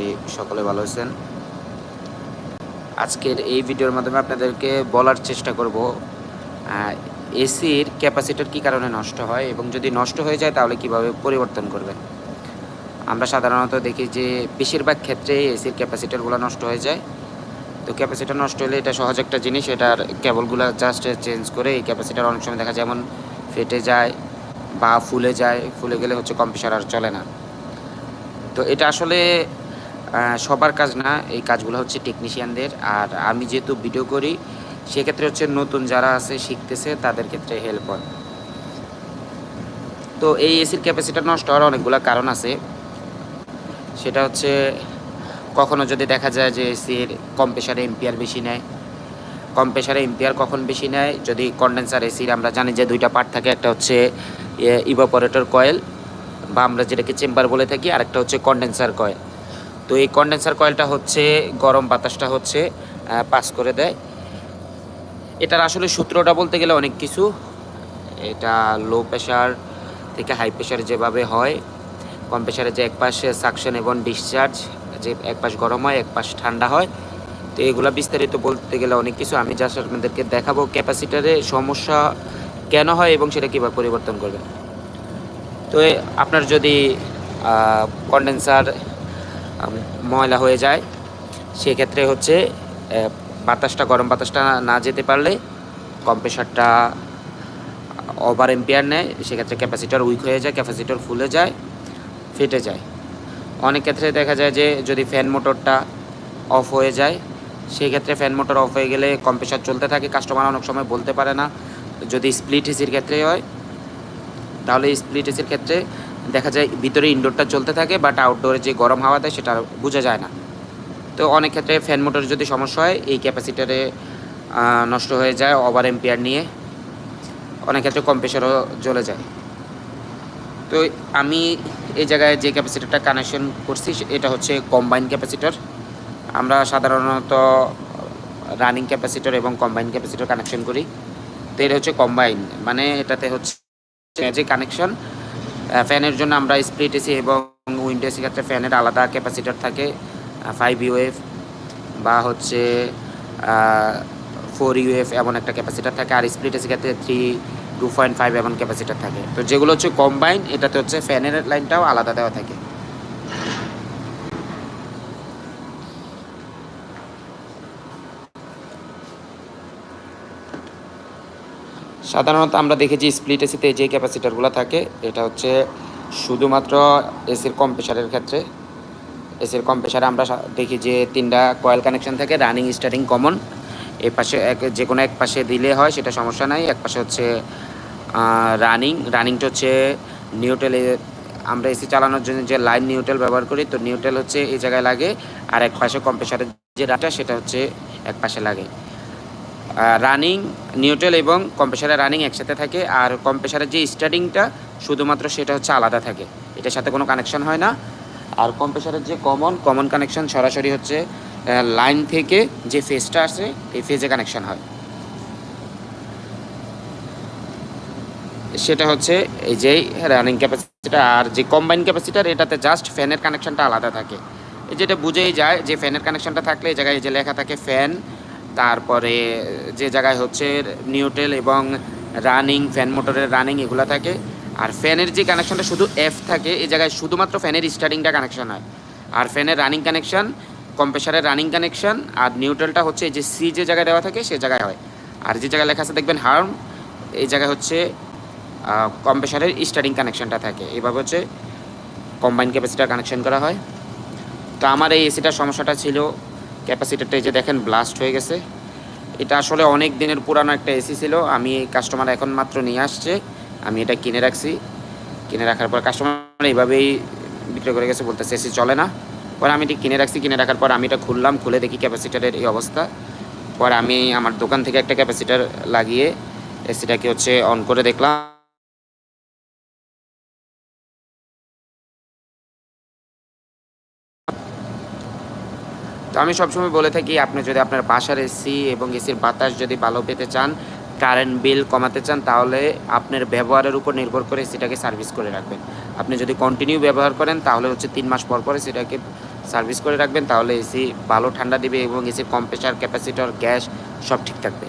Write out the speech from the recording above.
করি সকলে ভালো আছেন? আজকের এই ভিডিওর মাধ্যমে আপনাদেরকে বলার চেষ্টা করব এসির ক্যাপাসিটার কি কারণে নষ্ট হয় এবং যদি নষ্ট হয়ে যায় তাহলে কীভাবে পরিবর্তন করবেন? আমরা সাধারণত দেখি যে বেশিরভাগ ক্ষেত্রে এসির ক্যাপাসিটারগুলো নষ্ট হয়ে যায়। তো ক্যাপাসিটার নষ্ট হলে এটা সহজ একটা জিনিস, এটার কেবলগুলো জাস্ট চেঞ্জ করে এই ক্যাপাসিটার অনেক সময় দেখা যায় যেমন ফেটে যায় বা ফুলে যায়, ফুলে গেলে হচ্ছে কম্প্রেসার আর চলে না। তো এটা আসলে সবার কাজ না, এই কাজগুলো হচ্ছে টেকনিশিয়ানদের আর আমি যেহেতু ভিডিও করি, সেক্ষেত্রে হচ্ছে নতুন যারা আছে, শিখতেছে, তাদের ক্ষেত্রে হেল্প হয়। তো এই এসির ক্যাপাসিটি নষ্ট হওয়ার অনেকগুলো কারণ আছে। সেটা হচ্ছে, কখনো যদি দেখা যায় যে এসির কম্প্রেসারে এম্পিয়ার বেশি নেয় কম্প্রেসারে এম্পিয়ার কখন বেশি নেয়, যদি কন্ডেন্সার এসির আমরা জানি যে দুইটা পার্ট থাকে, একটা হচ্ছে ইভাপোরেটর কয়েল বা আমরা যেটাকে চেম্বার বলে থাকি, আরেকটা হচ্ছে কন্ডেন্সার কয়েল তো এই কন্ডেন্সার কয়েলটা হচ্ছে, গরম বাতাসটা হচ্ছে পাস করে দেয়। এটার আসলে সূত্রটা বলতে গেলে অনেক কিছু। এটা লো প্রেশার থেকে হাই প্রেশার যেভাবে হয়, কম প্রেশারে যে এক পাশে সাকশন এবং ডিসচার্জ যে এক পাশ গরম হয় এক পাশ ঠান্ডা হয়। তো এগুলো বিস্তারিত বলতে গেলে অনেক কিছু। আমি জাস্ট আপনাদেরকে দেখাবো ক্যাপাসিটারে সমস্যা কেন হয় এবং সেটা কীভাবে পরিবর্তন করবেন। তো আপনার যদি কন্ডেন্সার ময়লা হয়ে যায়। সেক্ষেত্রে হচ্ছে বাতাসটা, গরম বাতাসটা না যেতে পারলে কম্প্রেসারটা ওভার এম্পিয়ার নেয়। সেক্ষেত্রে ক্যাপাসিটার উইক হয়ে যায়, ক্যাপাসিটার ফুলে যায়, ফেটে যায়। অনেক ক্ষেত্রে দেখা যায় যে, যদি ফ্যান মোটরটা অফ হয়ে যায় সেই ক্ষেত্রে ফ্যান মোটর অফ হয়ে গেলে কম্প্রেসার চলতে থাকে। কাস্টমার অনেক সময় বলতে পারে না। যদি স্প্লিট এসির ক্ষেত্রে হয়, তাহলে স্প্লিট এসির ক্ষেত্রে দেখা যায় ভিতরে ইনডোরটা চলতে থাকে বাট আউটডোরে যে গরম হাওয়া দেয় সেটা বোঝা যায় না। তো অনেক ক্ষেত্রে ফ্যান মোটর যদি সমস্যা হয়, এই ক্যাপাসিটারে নষ্ট হয়ে যায় ওভার এম্পিয়ার নিয়ে। অনেক ক্ষেত্রে কম্প্রেসারও জ্বলে যায়। তো আমি এই জায়গায় যে ক্যাপাসিটারটা কানেকশন করছি, এটা হচ্ছে কম্বাইন ক্যাপাসিটার আমরা সাধারণত রানিং ক্যাপাসিটার এবং কম্বাইন ক্যাপাসিটার কানেকশন করি। তো এটা হচ্ছে কম্বাইন মানে এটাতে হচ্ছে যে কানেকশন ফ্যানের জন্য আমরা স্প্লিট এসি এবং উইন্ডো এসি ক্ষেত্রে ফ্যানের আলাদা ক্যাপাসিটার থাকে ফাইভ ইউএফ বা হচ্ছে ফোর ইউএফ এমন একটা ক্যাপাসিটার থাকে, আর স্প্লিট এসি ক্ষেত্রে থ্রি টু পয়েন্ট ফাইভ এমন ক্যাপাসিটার থাকে। তো যেগুলো হচ্ছে কম্বাইন এটাতে হচ্ছে ফ্যানের লাইনটাও আলাদা দেওয়া থাকে। সাধারণত আমরা দেখেছি স্প্লিট এসিতে যে ক্যাপাসিটারগুলো থাকে, এটা হচ্ছে শুধুমাত্র এসির কম্প্রেসারের ক্ষেত্রে। এসির কম্প্রেসারে আমরা দেখি যে তিনটা কয়েল কানেকশন থাকে রানিং স্টার্টিং কমন এই পাশে এক, যে কোনো এক পাশে দিলে হয়, সেটা সমস্যা নাই। এক পাশে হচ্ছে রানিং রানিংটা হচ্ছে নিউটেল আমরা এসি চালানোর জন্য যে লাইন নিউটেল ব্যবহার করি, তো নিউটেল হচ্ছে এই জায়গায় লাগে। আর এক পাশে কম্প্রেসারের যে রাটা সেটা হচ্ছে এক পাশে লাগে। রানিং নিউট্রাল এবং কম্প্রেসারের রানিং একসাথে থাকে। আর কম্প্রেসারের যে স্টার্টিংটা শুধুমাত্র সেটা হচ্ছে আলাদা থাকে। এটার সাথে কোনো কানেকশন হয় না। আর কম্প্রেসারের যে কমন কমন কানেকশন সরাসরি হচ্ছে লাইন থেকে যে ফেজটা আসে, এই ফেজে কানেকশন হয়। সেটা হচ্ছে এই যে রানিং ক্যাপাসিটার আর যে কম্বাইন ক্যাপাসিটার এটাতে জাস্ট ফ্যানের কানেকশনটা আলাদা থাকে। যেটা বুঝেই যায় যে ফ্যানের কানেকশনটা থাকলে এই জায়গায় যে লেখা থাকে ফ্যান তারপরে যে জায়গায় হচ্ছে নিউটেল এবং রানিং, ফ্যান মোটরের রানিং এগুলো থাকে। আর ফ্যানের যে কানেকশনটা শুধু এফ থাকে এই জায়গায় শুধুমাত্র ফ্যানের স্টার্টিংটা কানেকশন হয়। আর ফ্যানের রানিং কানেকশন, কম্প্রেসারের রানিং কানেকশন আর নিউট্রালটা হচ্ছে যে সি যে জায়গায় দেওয়া থাকে, সে জায়গায় হয়। আর যে জায়গায় লেখা আছে দেখবেন হার্ম, এই জায়গায় হচ্ছে কম্প্রেসারের স্টার্টিং কানেকশনটা থাকে। এভাবে হচ্ছে কম্বাইন ক্যাপাসিটার কানেকশন করা হয়। তো আমার এই এসিটার সমস্যাটা ছিল ক্যাপাসিটারটা এই যে দেখেন ব্লাস্ট হয়ে গেছে। এটা আসলে অনেক দিনের পুরানো একটা এসি ছিল। আমি কাস্টমার এখন মাত্র নিয়ে আসছে। আমি এটা কিনে রাখছি। কিনে রাখার পর কাস্টমার এইভাবেই বিক্রি করে গেছে, বলতেছে, এসি চলে না। পরে আমি এটি কিনে রাখছি। কিনে রাখার পর আমি এটা খুললাম, খুলে দেখি ক্যাপাসিটারের এই অবস্থা। পরে আমি আমার দোকান থেকে একটা ক্যাপাসিটার লাগিয়ে এসিটাকে হচ্ছে অন করে দেখলাম। তো আমি সবসময় বলে থাকি, আপনি যদি আপনার বাসার এসি এবং এসির বাতাস যদি ভালো পেতে চান কারেন্ট বিল কমাতে চান, তাহলে আপনার ব্যবহারের উপর নির্ভর করে সেটাকে সার্ভিস করে রাখবেন। আপনি যদি কন্টিনিউ ব্যবহার করেন, তাহলে হচ্ছে তিন মাস পর পরে সেটাকে সার্ভিস করে রাখবেন, তাহলে এসি ভালো ঠান্ডা দিবে এবং এসির কম্প্রেসার ক্যাপাসিটর গ্যাস সব ঠিক থাকবে।